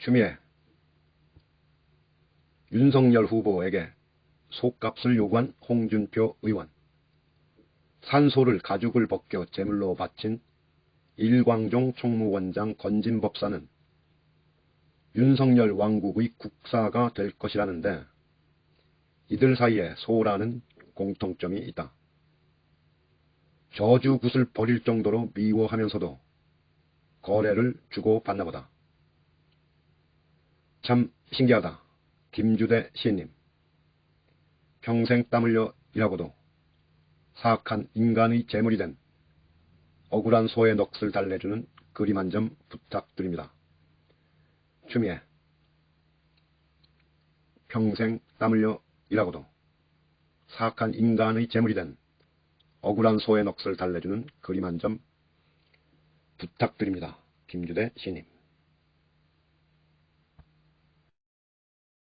추미애 윤석열 후보에게 속값을 요구한 홍준표 의원 산소를 가죽을 벗겨 제물로 바친 일광종 총무원장 건진 법사는 윤석열 왕국의 국사가 될 것이라는데 이들 사이에 소라는 공통점이 있다. 저주굿을 버릴 정도로 미워하면서도 거래를 주고받나 보다. 참 신기하다. 김주대 시인님. 평생 땀 흘려 일하고도 사악한 인간의 재물이 된 억울한 소의 넋을 달래주는 그림 한 점 부탁드립니다. 추미애. 평생 땀 흘려 일하고도 사악한 인간의 재물이 된 억울한 소의 넋을 달래주는 그림 한 점 부탁드립니다. 김주대 시님.